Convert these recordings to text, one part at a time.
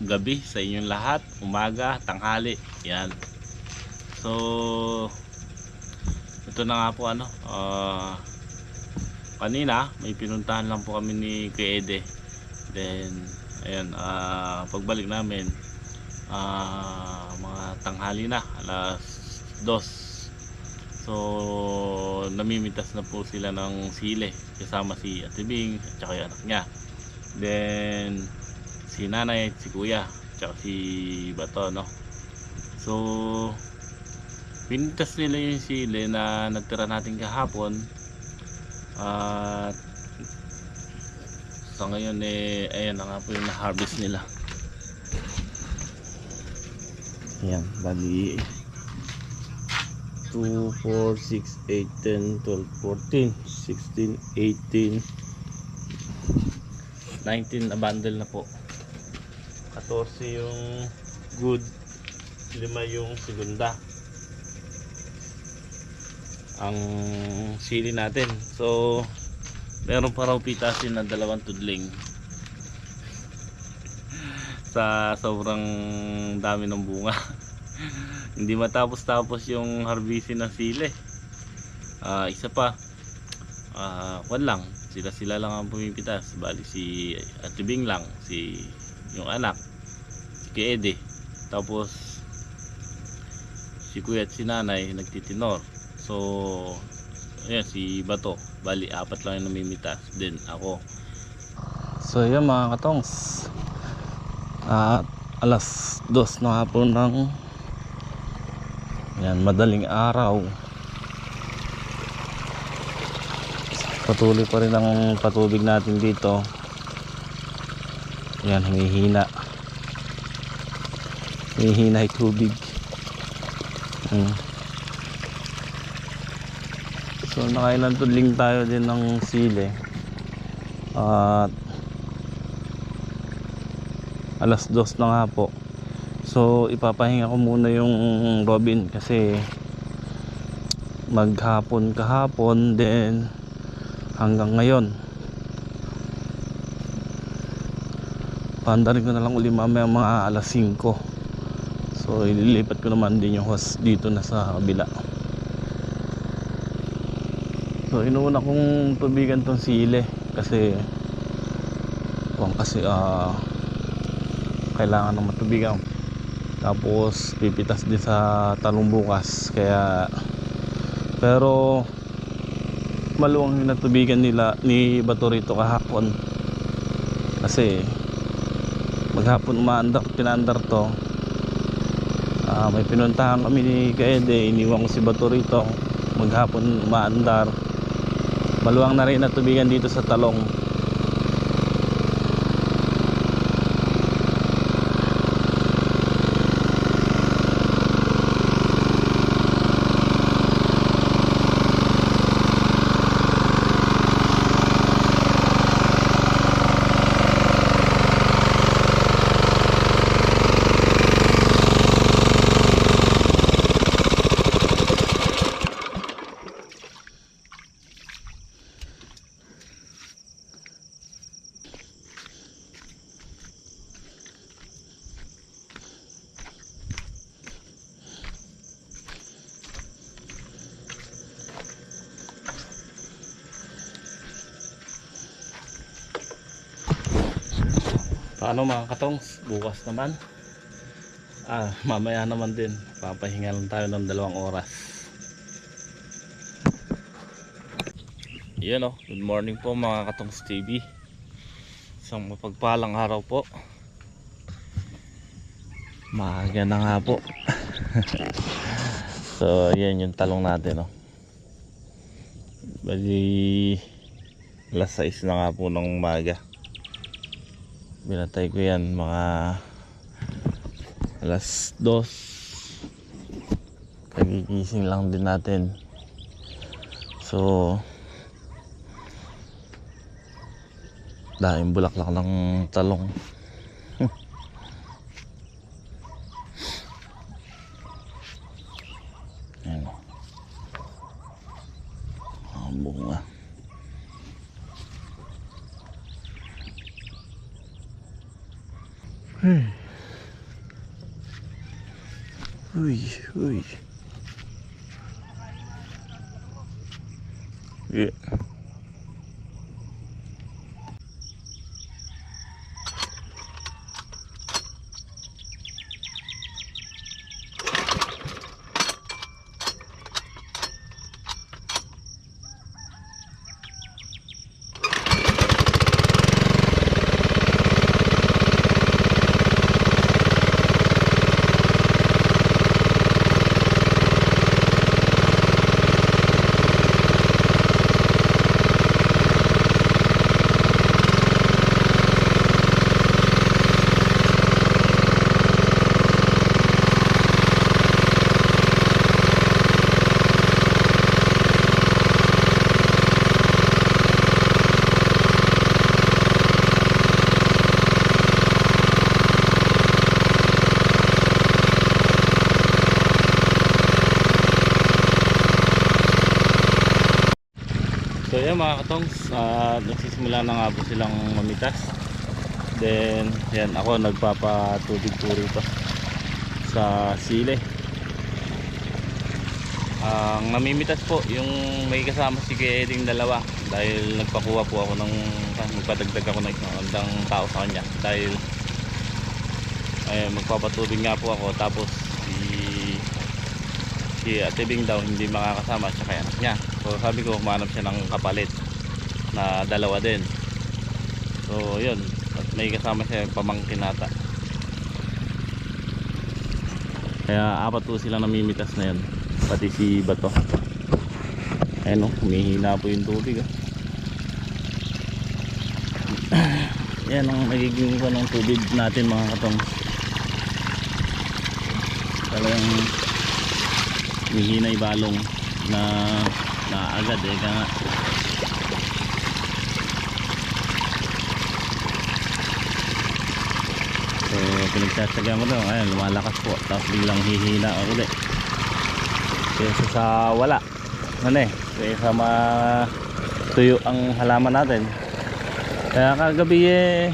gabi sa inyong lahat, umaga, tanghali, yan. So, ito na nga po ano, ah, kanina may pinuntahan lang po kami ni Kuya Ede. Then, ayan, ah, pagbalik namin, ah, mga tanghali na, alas dos. So, namimitas na po sila ng sile kasama si Ate Bing at saka yung anak niya. Then si nanay si kuya tsaka si Bato no. So pinitas nila yung sili na nagtira natin kahapon at sa ngayon eh ayan na nga po yung na-harvest nila. Ayan, bali 2, 4, 6, 8, 10, 12, 14, 16, 18, 19 na bundle na po 14 yung good 5 yung segunda. Ang sili natin. So meron pa raw pitasin na dalawang tudling. Sa sobrang dami ng bunga. Hindi matapos tapos yung harvesting ng sili. Ah, isa pa. Ah kwan lang. Sila sila lang ang pumipitas bali si Ate Bing lang si yung anak Kuya Ede tapos si kuya at si nanay nagtitinor. So ayan si Bato. Bali apat lang yung namimitas. Din ako. So yan mga katongs. At alas dos na hapon ng yan madaling araw. Patuloy pa rin ang patubig natin dito. Yan humihina humihina yung tubig. Hmm. so nakailan tudling tayo din ng sili. At alas dos na nga po. So ipapahinga ko muna yung robin kasi maghapon kahapon then hanggang ngayon. Pandarin ko na lang uli mamaya mga alas 5 so ililipat ko naman din yung host dito na sa kabila. So inuuna kong tubigan tong sili kasi kung kasi ah kailangan ng matubigan. Tapos pipitas din sa talong bukas. Kaya pero maluwang yung natubigan nila ni Batorito kahapon. Kasi maghapon umaandar pinandar to Ah, may pinuntahan kami ni Kaede iniwan ko si Batorito maghapon umaandar maluwang na rin natubigan dito sa talong Paano mga katongs? Bukas naman. Ah, mamaya naman din. Papahinga lang tayo ng dalawang oras. Yan oh. Good morning po mga katongs TV. Isang mapagpalang araw po. Maaga na nga po. so, yan yung talong natin oh. Bali alas 6 na nga po ng umaga binatay ko yan mga alas 2 kagigising lang din natin so daming bulaklak ng talong Ayan. Ang bunga. Hey. Uy, uy. Yeah. So yan mga katongs, ah, nagsisimula na nga po silang mamitas. Then, yan ako nagpapatubig po rito sa sile. Ang namimitas po, yung may kasama si Kuya Eding dalawa. Dahil nagpakuha po ako ng magpadagdag ako ng isang tao sa kanya. Dahil ay magpapatubig nga po ako. Tapos si si Ate Bing daw hindi makakasama at saka anak niya. So sabi ko humanap siya ng kapalit na dalawa din. So yun. At may kasama siya yung pamangkin nata kaya apat po sila namimitas na yun. Pati si Bato. Ayun o humihina po yung tubig oh. yan ang nagiging ko ng tubig natin mga katong. Talagang hihina yung balong na naagad eh. Kaya nga so pinagtsatsaga mo daw. Ayun lumalakas po. Tapos biglang hihina ulit. Kaysa sa wala. Ano eh kaysa ma tuyo ang halaman natin. Kaya kagabi eh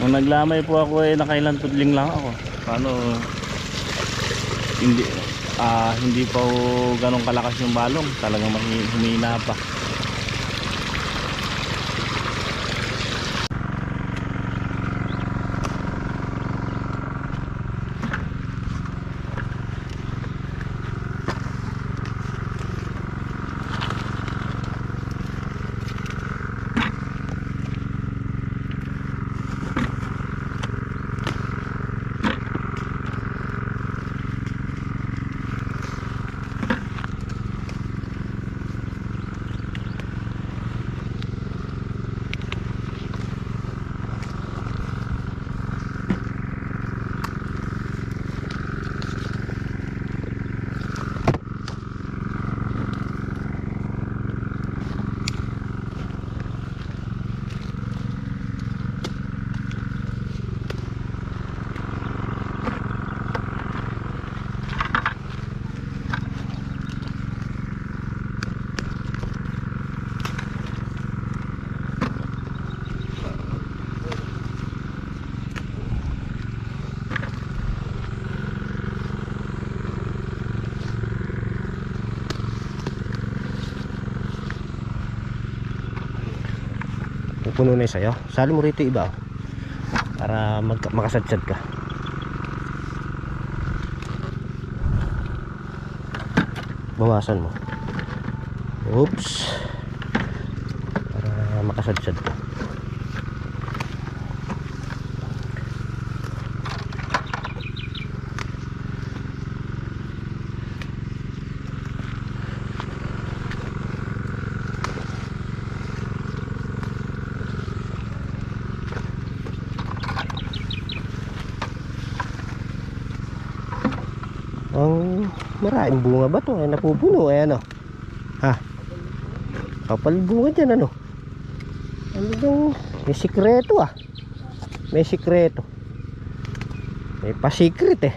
nung naglamay po ako eh nakailan tudling lang ako. Paano hindi ah hindi pa ganong kalakas yung balong. Talagang humina pa pupuno na yung sayo. Sali mo rito iba? Para mag makasadsad ka. Bawasan mo. Oops. Para makasadsad ka maraming bunga ba to? Ay napupuno. Ayan o. Ha? Kapal bunga dyan ano? Ano bang may sikreto ah. May sikreto. May pa-secret eh.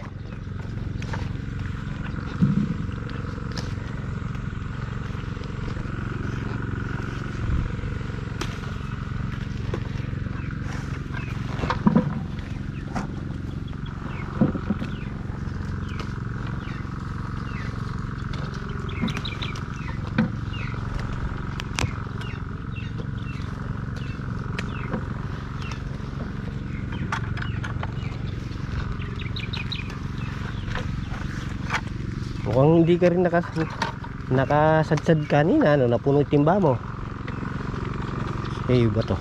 Mukhang hindi ka rin nakas nakasadsad kanina, ano, napuno timba mo. Eh, ba to?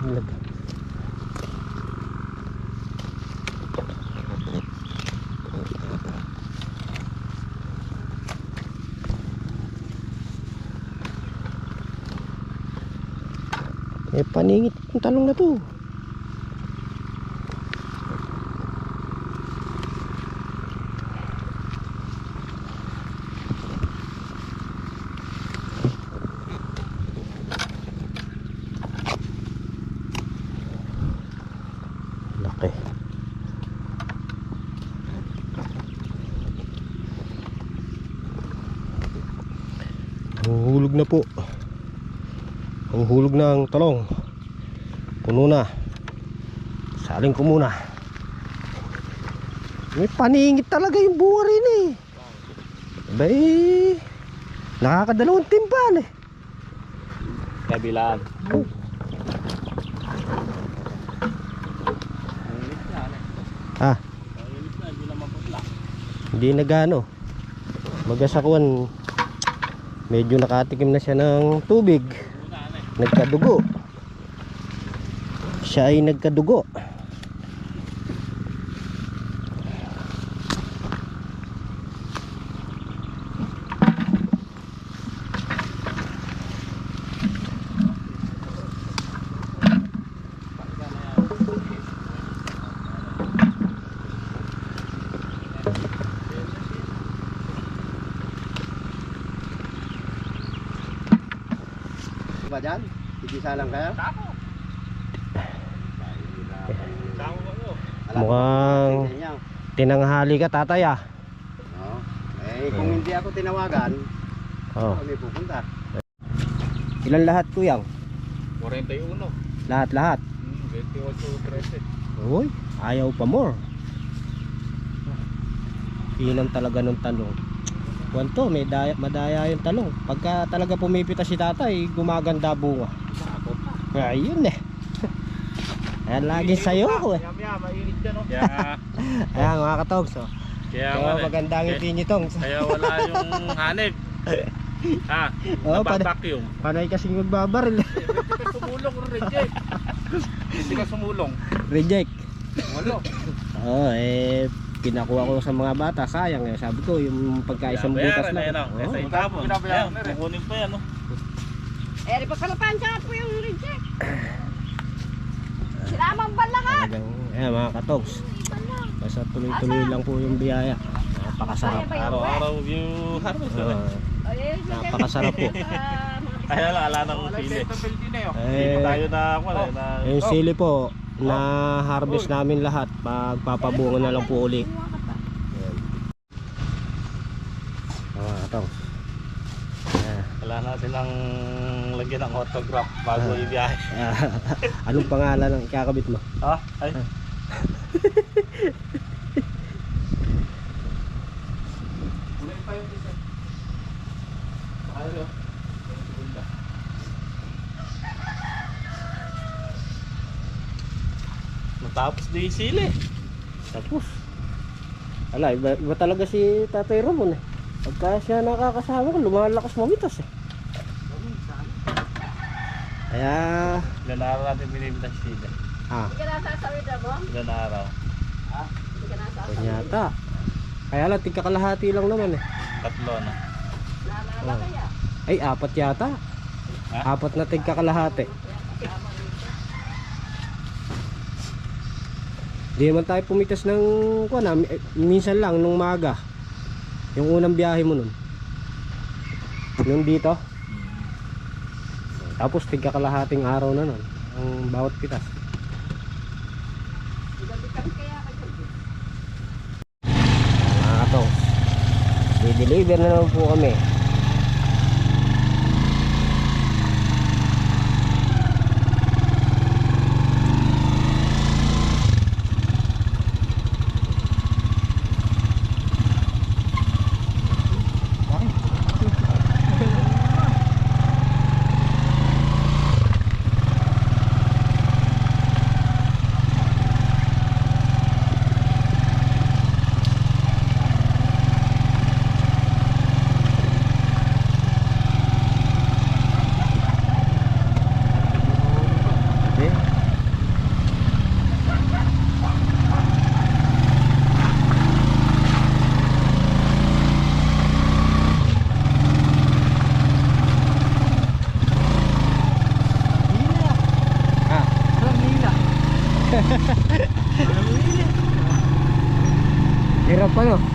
Lag- Eh, paningit yung talong na to. Laki. Hulog na po. Ang hulog ng talong. Puno na. Saling ko muna. May paningit talaga yung bunga rin eh. Abay, nakakadalawang timpan eh. Kabilaan. Ah, hindi na gaano. Magasakuan, medyo nakatikim na siya ng tubig. Nagkadugo. Siya ay nagkadugo. ba dyan? Tigisa lang kaya? Alam ko, Mukhang tinanghali ka tatay ah. Oo. Eh, kung hindi ako tinawagan, Oh. kami pupunta. Ilan lahat kuyang? 41. Lahat-lahat. Hmm, 28, 13. Uy, ayaw pa more. Hinam talaga ng talong. Wanto, may daya, madaya yung talong. Pagka talaga pumipita si tatay, gumaganda bunga. Ayun eh. Ayan lagi sa'yo ko eh. Maya, mainit dyan, no? Kaya, Ayan mga katogs. Oh. kaya, Kaya wala- maganda ang kaya, ngiti niyo tongs. kaya wala yung hanip. ha? Pa- Napapvacuum. Panay kasing magbabaril. Hindi ka sumulong, reject. Hindi ka sumulong. Reject. Walo. Oo, eh pinakuha ko sa mga bata, sayang eh. Sabi ko, yung pagkaisang butas lang. Oo. Sa itapon. Ayan, kukunin pa yan, no? Eh, di pa kalapan siya po yung reject. Silamang balakat. Talagang, ayan mga katogs. Basta tuloy-tuloy lang po yung biyaya. Napakasarap. Araw-araw view harvest. Oo. napakasarap po. Kaya lang, ala nang sili. Hindi Eh, tayo na, wala, na, yung sili po, na harvest namin lahat. Pagpapabunga na lang po uli. Ayan. Mga katogs. Ayan. wala natin ang lagyan ng autograph bago ibiyahe. Ah, anong pangalan ng ikakabit mo? Ha? Ay. Matapos di yung sili. Tapos. Ala, iba, iba talaga si Tatay Ramon eh. Pagka siya nakakasama ko, lumalakas mamitas eh. Kaya, Ilan araw natin binibitas sila. ah, Hindi ka nasasawid na mo? Ilan araw? Hindi ka nasasawid. kunyata. Kaya lang, tigkakalahati lang naman eh. Tatlo na. Nalala kaya? Ay, apat yata. Ha? Apat na tigkakalahati. Di naman tayo pumitas ng, kuwan ah, mi- eh, minsan lang, nung maga. Yung unang biyahe mo nun. Yung dito. Tapos tigkakalahating araw na nun. Ang bawat pitas. Mga katong. I-deliver na naman po kami. условиях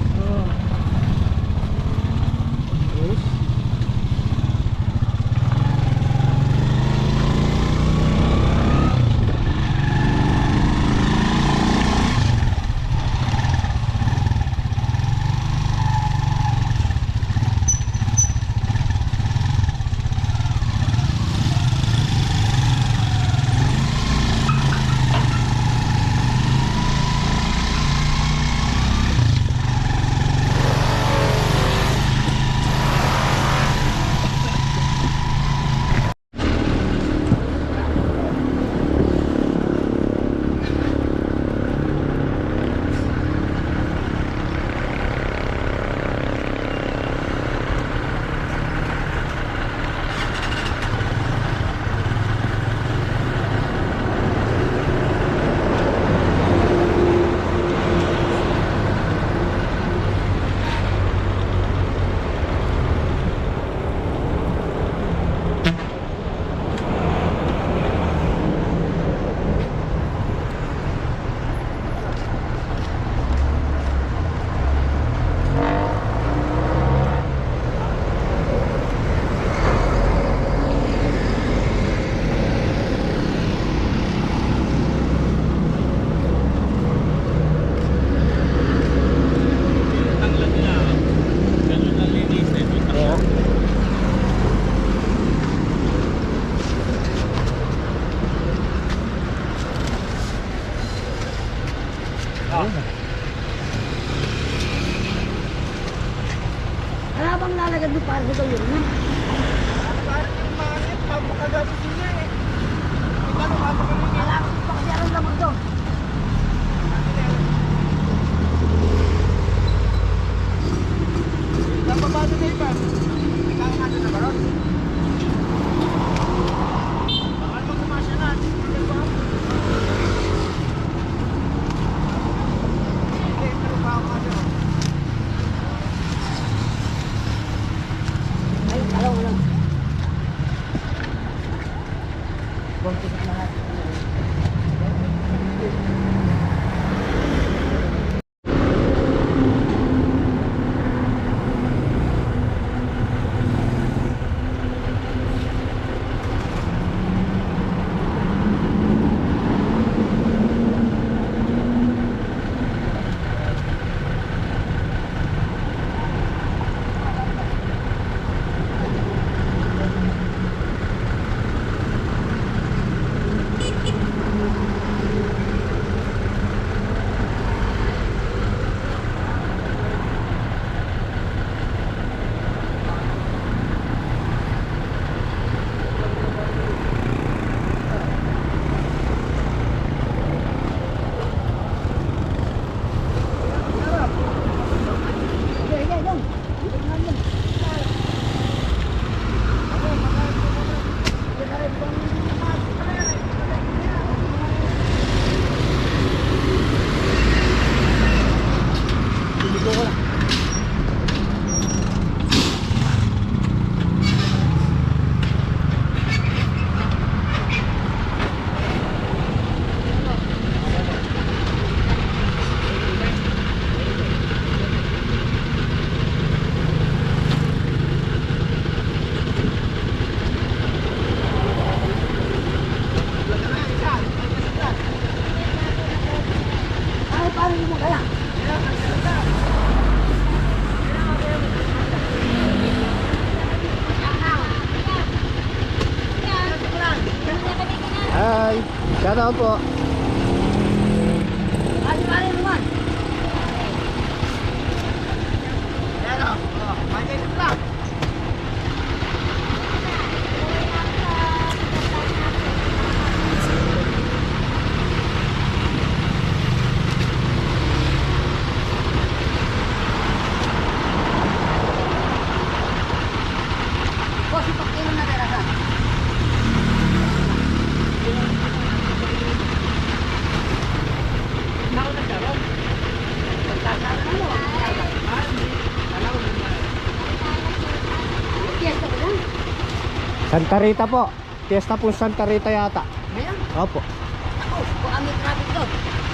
Santa Rita po. Fiesta po Santa Rita yata. Ngayon, Opo. ako, kung kami traffic doon.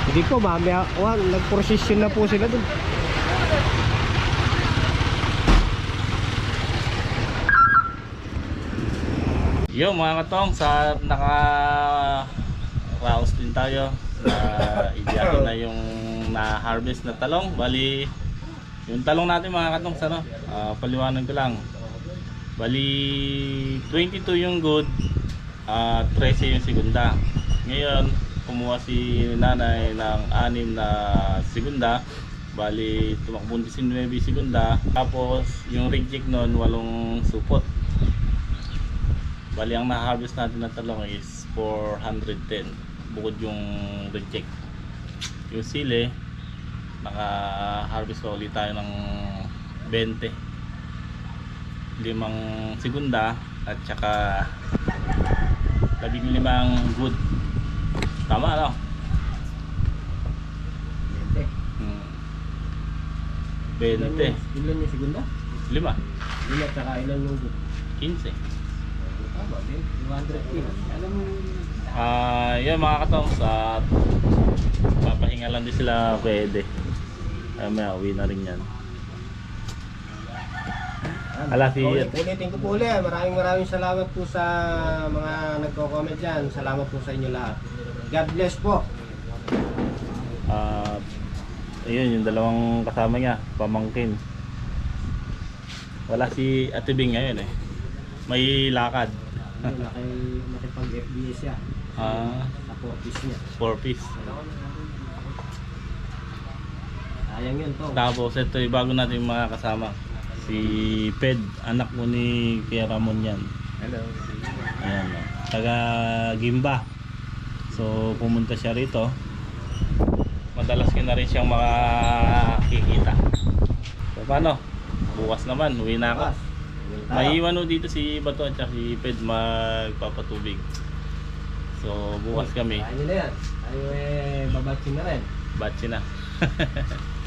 Hindi ko, mamaya, well, nag-procession na po sila dun. Yo mga katong sa naka raos din tayo na ibiyahe na yung na harvest na talong bali yung talong natin mga katong sa ano ah, paliwanag ko lang bali 22 yung good at 13 yung segunda. Ngayon kumuha si nanay ng anim na segunda. Bali tumakbo 19 segunda. Tapos yung reject nun walong supot. Bali ang na-harvest natin na talong is 410 bukod yung reject. Yung sili naka-harvest pa ulit tayo ng 20. Limang segunda at saka labing limang good. Tama no? Hmm. 20. Ilan yung segunda? Lima. Ilan at saka ilan yung 15. Tama din. 200 kilos. Alam mo, Ah, yun mga katong sa papahinga lang din sila pwede. Ay may uwi na rin yan. Ala, si- Ulit, ulitin ko po ulit. Maraming maraming salamat po sa mga nagko-comment dyan. Salamat po sa inyo lahat. God bless po. Ah, ayun yung dalawang kasama niya, pamangkin. Wala si Ate Bing ngayon eh. May lakad. Ayun, naki, nakipag-FBS siya. Ah, Sa office niya. four piece. Sayang yun to. Tapos ito yung bago natin mga kasama. Si Ped, anak mo ni Kuya Ramon yan. Hello. Ayan, no. taga Gimba. So pumunta siya rito. Madalas ko na rin siyang makikita. So paano? Bukas naman, uwi na ako. Maiiwan ho dito si Bato at saka si Ped magpapatubig. So bukas kami, nyo na yan. Tayo eh, babatsin na rin. batsi na.